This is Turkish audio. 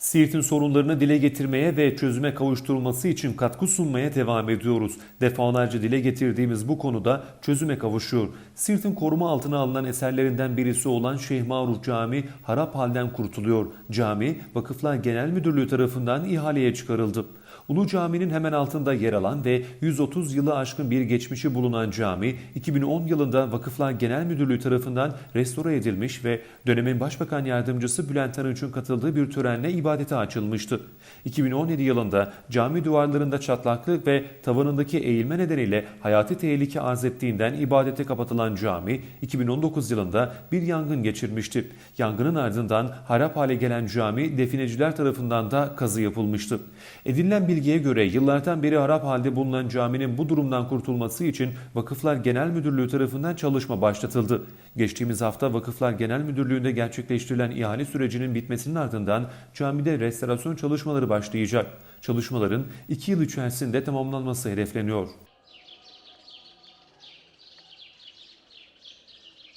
Siirt'in sorunlarını dile getirmeye ve çözüme kavuşturulması için katkı sunmaya devam ediyoruz. Defalarca dile getirdiğimiz bu konuda çözüme kavuşuyor. Siirt'in koruma altına alınan eserlerinden birisi olan Şeyh Maruf Camii harap halden kurtuluyor. Cami, Vakıflar Genel Müdürlüğü tarafından ihaleye çıkarıldı. Ulu Cami'nin hemen altında yer alan ve 130 yılı aşkın bir geçmişi bulunan cami, 2010 yılında Vakıflar Genel Müdürlüğü tarafından restore edilmiş ve dönemin Başbakan Yardımcısı Bülent Arınç'ın katıldığı bir törenle ibadete açılmıştı. 2017 yılında cami duvarlarında çatlaklık ve tavanındaki eğilme nedeniyle hayati tehlike arz ettiğinden ibadete kapatılan cami, 2019 yılında bir yangın geçirmişti. Yangının ardından harap hale gelen cami defineciler tarafından da kazı yapılmıştı. Edinilen bilgiye göre yıllardan beri harap halde bulunan caminin bu durumdan kurtulması için Vakıflar Genel Müdürlüğü tarafından çalışma başlatıldı. Geçtiğimiz hafta Vakıflar Genel Müdürlüğü'nde gerçekleştirilen ihale sürecinin bitmesinin ardından camide restorasyon çalışmaları başlayacak. Çalışmaların 2 yıl içerisinde tamamlanması hedefleniyor.